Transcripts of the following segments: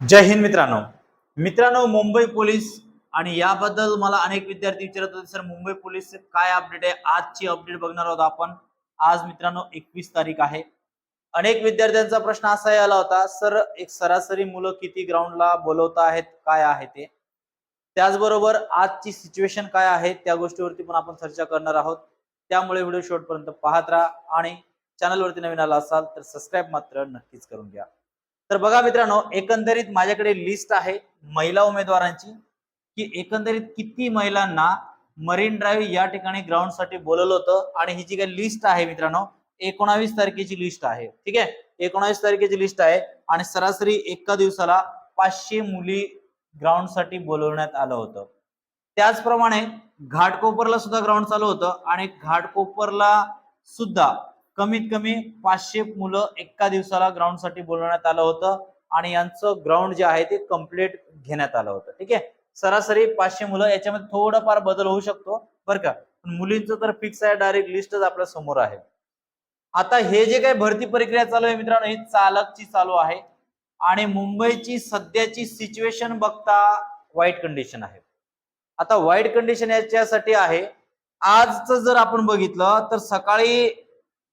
जय हिंद मित्रांनो. मित्रांनो मुंबई पोलीस आणि याबद्दल मला अनेक विद्यार्थी विचारत होते सर मुंबई पोलीस काय अपडेट आहे? आजची अपडेट बघणार आहोत आपण. आज मित्रांनो एकवीस तारीख आहे. अनेक विद्यार्थ्यांचा प्रश्न असा आला होता सर एक सरासरी मुलं किती ग्राउंडला बोलवता आहेत? काय आहे ते? त्याचबरोबर आजची सिच्युएशन काय आहे त्या गोष्टीवरती पण आपण चर्चा करणार आहोत. त्यामुळे व्हिडिओ शेवटपर्यंत पाहत राहा आणि चॅनलवरती नवीन आला असाल तर सबस्क्राईब मात्र नक्कीच करून घ्या. तर बघा मित्रांनो एकंदरीत माझ्याकडे लिस्ट आहे महिला उमेदवारांची. की एकंदरीत किती महिलांना मरीन ड्राईव्ह या ठिकाणी ग्राउंडसाठी बोलवलं होतं? आणि ही जी काही लिस्ट आहे मित्रांनो एकोणावीस तारखेची लिस्ट आहे. ठीक आहे? एकोणावीस तारखेची लिस्ट आहे आणि सरासरी एका दिवसाला पाचशे मुली ग्राउंडसाठी बोलवण्यात आलं होतं. त्याचप्रमाणे घाटकोपरला सुद्धा ग्राउंड चालू होतं आणि घाटकोपरला सुद्धा कमीत कमी पाचशे मुलं एका दिवसाला ग्राउंडसाठी बोलवण्यात आलं होतं आणि यांचं ग्राउंड जे आहे ते कंप्लीट घेण्यात आलं होतं. ठीक आहे? सरासरी पाचशे मुलं याच्यामध्ये थोडाफार बदल होऊ शकतो बरं का? पण मुलींचं तर फिक्स आहे डायरेक्ट लिस्टच आपल्यासमोर आहे. आता हे जे काही भरती प्रक्रिया चालू आहे मित्रांनो ही चालकची चालू आहे आणि मुंबईची सध्याची सिच्युएशन बघता वाईट कंडिशन आहे. आता वाईट कंडिशन याच्यासाठी आहे आजचं जर आपण बघितलं तर सकाळी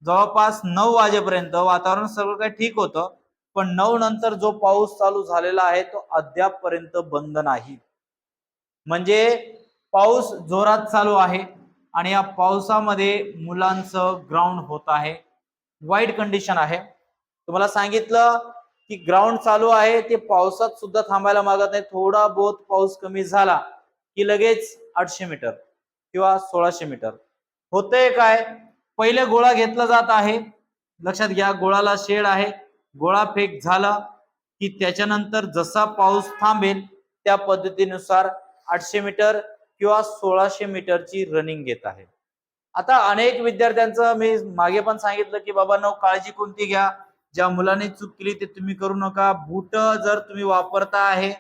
जवळपास नऊ वाजेपर्यंत वातावरण सगळं काही ठीक होतं पण नऊ नंतर जो पाऊस चालू झालेला आहे तो अद्याप पर्यंत बंद नाही. म्हणजे पाऊस जोरात चालू आहे आणि या पावसामध्ये मुलांचं ग्राउंड होत आहे. वाईट कंडिशन आहे. तुम्हाला सांगितलं की ग्राउंड चालू आहे ते पावसात सुद्धा थांबायला मागत नाही. थोडा बहुत पाऊस कमी झाला की लगेच आठशे मीटर किंवा सोळाशे मीटर. होतंय काय? पहिले गोळा घेतला जात आहे. लक्षात घ्या गोळाला शेड आहे. गोळा फेक झाला की त्याच्यानंतर जसा पाऊस थांबेल त्या पद्धतीनुसार आठशे मीटर किंवा सोळाशे मीटरची रनिंग घेत आहे. आता अनेक विद्यार्थ्यांचं मी मागे पण सांगितलं की बाबा नो काळजी कोणती घ्या. ज्या मुलांनी चूक केली ते तुम्ही करू नका. बूट जर तुम्ही वापरता आहे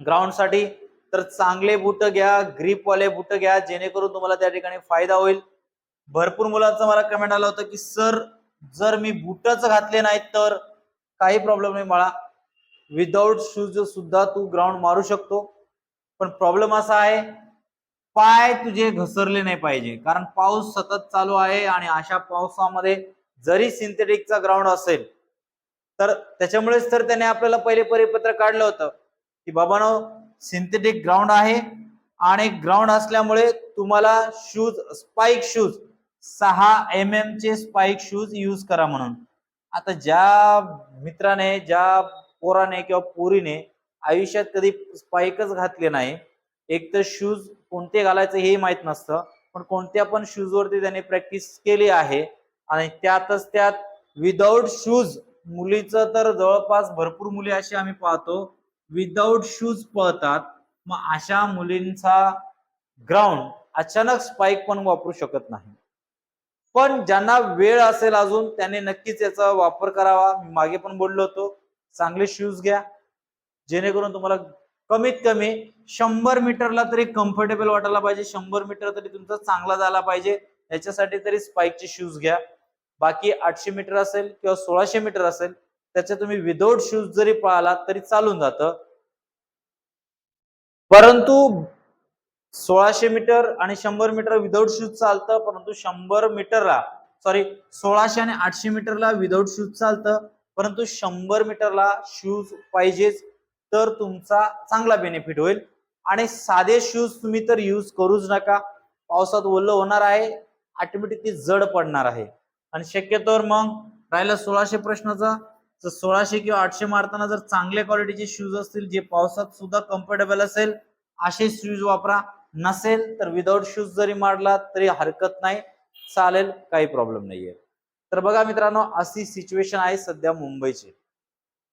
ग्राउंडसाठी तर चांगले बूट घ्या ग्रीप वाले बूट घ्या. जेणेकरून तुम्हाला त्या ठिकाणी फायदा होईल. भरपूर मुलांचं मला कमेंट आलं होतं की सर जर मी बुटच घातले नाहीत तर काही प्रॉब्लेम नाही मला विदाउट शूज सुद्धा तू ग्राउंड मारू शकतो. पण प्रॉब्लेम असा आहे पाय तुझे घसरले नाही पाहिजे. कारण पाऊस सतत चालू आहे आणि अशा पावसामध्ये जरी सिंथेटिकचा ग्राउंड असेल तर त्याच्यामुळेच तर त्याने आपल्याला पहिले परिपत्र काढलं होतं की बाबानो सिंथेटिक ग्राउंड आहे आणि ग्राउंड असल्यामुळे तुम्हाला शूज स्पाइक शूज सहा एम एम चे स्पाइक शूज यूज करा म्हणून. आता ज्या मित्राने ज्या पोराने किंवा पोरीने आयुष्यात कधी स्पाइकच घातले नाही एक तर शूज कोणते घालायचं हे माहीत नसतं पण कोणत्या पण शूज वरती त्याने प्रॅक्टिस केली आहे आणि त्यातच त्यात विदाऊट शूज मुलीचं तर जवळपास भरपूर मुली अशी आम्ही पाहतो विदाऊट शूज पळतात मग अशा मुलींचा ग्राउंड अचानक स्पाइक पण वापरू शकत नाही. पण ज्यांना वेळ असेल अजून त्यांनी नक्कीच याचा वापर करावा. मी मागे पण बोललो होतो. चांगले शूज घ्या. जेणेकरून तुम्हाला कमीत कमी शंभर मीटरला तरी कम्फर्टेबल वाटायला पाहिजे. शंभर मीटर तरी तुमचा चांगला झाला पाहिजे. याच्यासाठी तरी स्पाईकचे शूज घ्या. बाकी आठशे मीटर असेल किंवा सोळाशे मीटर असेल त्याच्या तुम्ही विदाऊट शूज जरी पळाला तरी चालून जातं. परंतु सोळाशे मीटर आणि शंभर मीटर विदाऊट शूज चालतं परंतु शंभर मीटरला सॉरी सोळाशे आणि आठशे मीटरला विदाऊट शूज चालतं परंतु शंभर मीटरला शूज पाहिजेच तर तुमचा चांगला बेनिफिट होईल. आणि साधे शूज तुम्ही तर यूज करूच नका. पावसात ओलं होणार आहे ऑटोमॅटिक ती जड पडणार आहे. आणि शक्यतोवर मग राहिला सोळाशे प्रश्नाचा तर सोळाशे किंवा आठशे मारताना जर चांगल्या क्वालिटीचे शूज असतील जे पावसात सुद्धा कम्फर्टेबल असेल असे शूज वापरा. नसेल तर विदाउट शूज जरी मारला तरी हरकत नाही चालेल काही प्रॉब्लेम नाहीये. तर बघा मित्रांनो अशी सिच्युएशन आहे सध्या मुंबईची.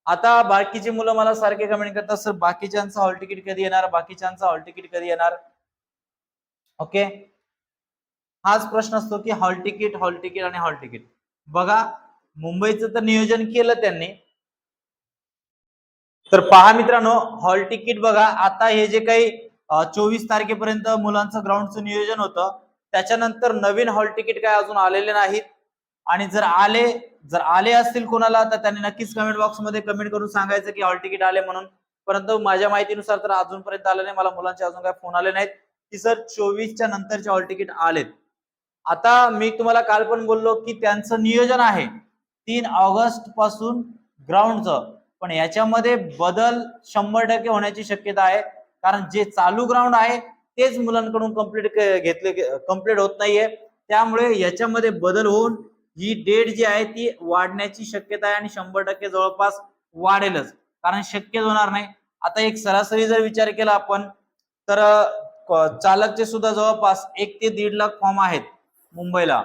आता बाकीची मुलं मला सारखे कमेंट करतात सर बाकीच्यांचं हॉल तिकीट कधी येणार? बाकीच्यांचं हॉल तिकीट कधी येणार? ओके हाच प्रश्न असतो की हॉल तिकीट हॉल तिकीट आणि हॉल तिकीट बघा मुंबईचं तर नियोजन केलं त्यांनी. तर पहा मित्रांनो हॉल तिकीट बघा आता हे जे काही चोवीस तारखेपर्यंत मुलांचं ग्राउंडचं नियोजन होतं. त्याच्यानंतर नवीन हॉल तिकीट काय अजून आलेले नाहीत. आणि जर आले जर आले असतील कोणाला तर त्यांनी नक्कीच कमेंट बॉक्समध्ये कमेंट करून सांगायचं की हॉल तिकीट आले म्हणून. परंतु माझ्या माहितीनुसार तर अजूनपर्यंत आलं नाही. मला मुलांचे अजून काय फोन आले नाहीत. की सर चोवीसच्या नंतरचे हॉल तिकीट आलेत. आता मी तुम्हाला काल पण बोललो की त्यांचं नियोजन आहे. तीन ऑगस्टपासून ग्राउंडचं. पण याच्यामध्ये बदल शंभर टक्के होण्याची शक्यता आहे. कारण जे चालू ग्राउंड आहे तेच मुलांकडून कंप्लीट घेतले कंप्लीट होत नाहीये. त्यामुळे याच्यामध्ये बदल होऊन ही डेट जी आहे ती वाढण्याची शक्यता आहे आणि शंभर टक्के जवळपास वाढेलच. कारण शक्यच होणार नाही. आता एक सरासरी जर विचार केला आपण तर चालकचे सुद्धा जवळपास एक ते दीड लाख फॉर्म आहेत मुंबईला.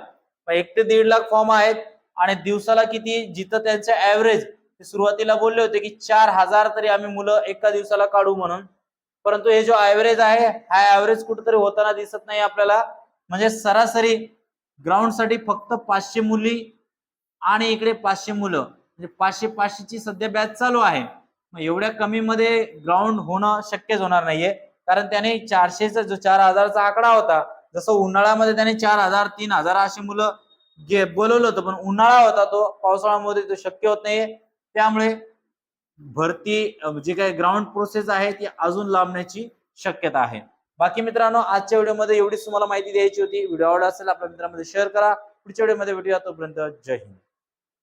एक ते दीड लाख फॉर्म आहेत आणि दिवसाला किती जिथं त्यांचं ऍव्हरेज सुरुवातीला बोलले होते की चार हजार तरी आम्ही मुलं एका दिवसाला काढू म्हणून. परंतु हे जो ऍव्हरेज आहे हा ऍव्हरेज कुठेतरी होताना दिसत नाही आपल्याला. म्हणजे सरासरी ग्राउंडसाठी फक्त पाचशे मुली आणि इकडे पाचशे मुलं. म्हणजे पाचशे पाचशेची सध्या बॅच चालू आहे. मग एवढ्या कमी मध्ये ग्राउंड होणं शक्यच होणार नाहीये. कारण त्याने चारशेचा जो चार हजारचा आकडा होता जसं उन्हाळ्यामध्ये त्याने चार हजार तीन हजार अशी मुलं गे बोलवलं होतं पण उन्हाळा होता तो पावसाळ्यामध्ये तो शक्य होत नाहीये. त्यामुळे भरती जे काही ग्राउंड प्रोसेस आहे ती अजून लांबण्याची शक्यता आहे. बाकी मित्रांनो आजच्या व्हिडिओमध्ये एवढीच तुम्हाला माहिती द्यायची होती. व्हिडिओ आवडला असेल आपल्या मित्रांमध्ये शेअर करा. पुढच्या व्हिडिओमध्ये भेटूया तोपर्यंत जय हिंद.